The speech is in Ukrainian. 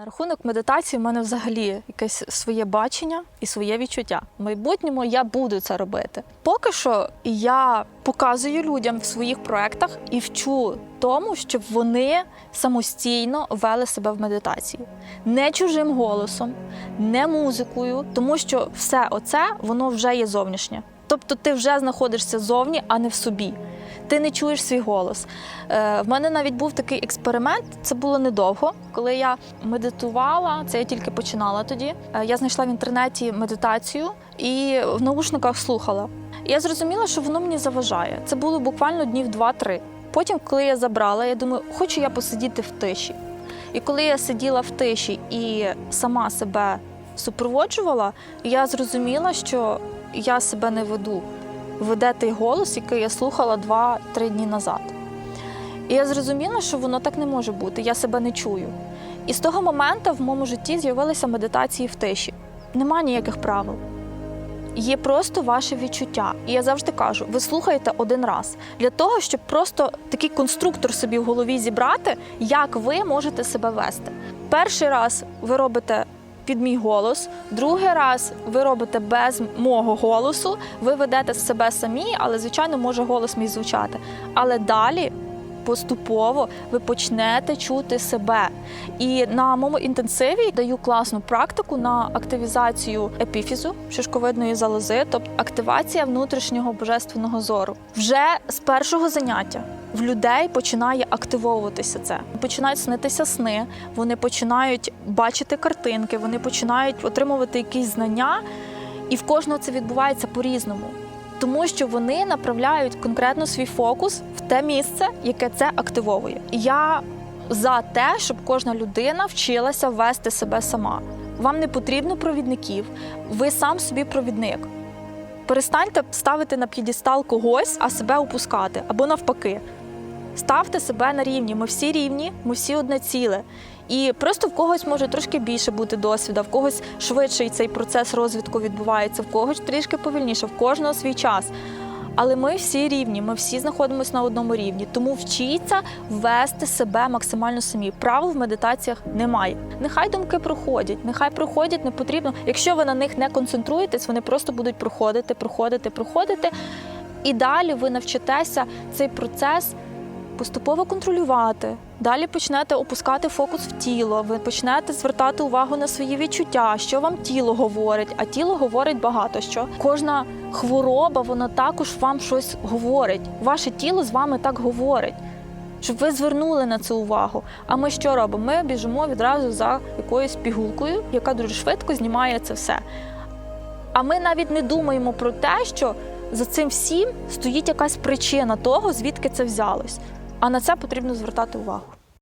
На рахунок медитації в мене взагалі якесь своє бачення і своє відчуття. В майбутньому я буду це робити. Поки що я показую людям в своїх проектах і вчу тому, щоб вони самостійно вели себе в медитації, не чужим голосом, не музикою, тому що все оце воно вже є зовнішнє. Тобто ти вже знаходишся зовні, а не в собі. Ти не чуєш свій голос. Е, в мене навіть був такий експеримент. Це було недовго. Коли я медитувала, це я тільки починала тоді. е, я знайшла в інтернеті медитацію і в наушниках слухала. Я зрозуміла, що воно мені заважає. Це було буквально днів два-три. Потім, коли я забрала, я думаю, хочу я посидіти в тиші. І коли я сиділа в тиші і сама себе супроводжувала, я зрозуміла, що я себе не веду. Веде той голос, який я слухала два-три дні назад. І я зрозуміла, що воно так не може бути, я себе не чую. І з того моменту в моєму житті з'явилися медитації в тиші. Нема ніяких правил. Є просто ваше відчуття. І я завжди кажу: ви слухаєте один раз для того, щоб просто такий конструктор собі в голові зібрати, як ви можете себе вести. Перший раз ви робите під мій голос, другий раз ви робите без мого голосу, ви ведете себе самі, але звичайно може голос мій звучати. Але далі. Поступово ви почнете чути себе. І на моєму інтенсиві даю класну практику на активізацію епіфізу шишковидної залози, тобто активація внутрішнього божественного зору. Вже з першого заняття в людей починає активовуватися це. Починають снитися сни, вони починають бачити картинки, вони починають отримувати якісь знання, і в кожного це відбувається по-різному. Тому що вони направляють конкретно свій фокус в те місце, яке це активовує. Я за те, щоб кожна людина вчилася вести себе сама. Вам не потрібно провідників, ви сам собі провідник. Перестаньте ставити на п'єдестал когось, а себе опускати або навпаки. Ставте себе на рівні. Ми всі рівні, ми всі одне ціле. І просто в когось може трошки більше бути досвіду, в когось швидше цей процес розвитку відбувається, в когось трішки повільніше, в кожного свій час. Але ми всі рівні, ми всі знаходимося на одному рівні. Тому вчіться вести себе максимально самі. Правил в медитаціях немає. Нехай думки проходять, нехай проходять, не потрібно. Якщо ви на них не концентруєтесь, вони просто будуть проходити, проходити, проходити. І далі ви навчитеся цей процес поступово контролювати. Далі почнете опускати фокус в тіло, ви почнете звертати увагу на свої відчуття, що вам тіло говорить, а тіло говорить багато що. Кожна хвороба, вона також вам щось говорить. Ваше тіло з вами так говорить. Щоб ви звернули на це увагу. А ми що робимо? Ми біжимо відразу за якоюсь пігулкою, яка дуже швидко знімає це все. А ми навіть не думаємо про те, що за цим всім стоїть якась причина того, звідки це взялось. А на це потрібно звертати увагу.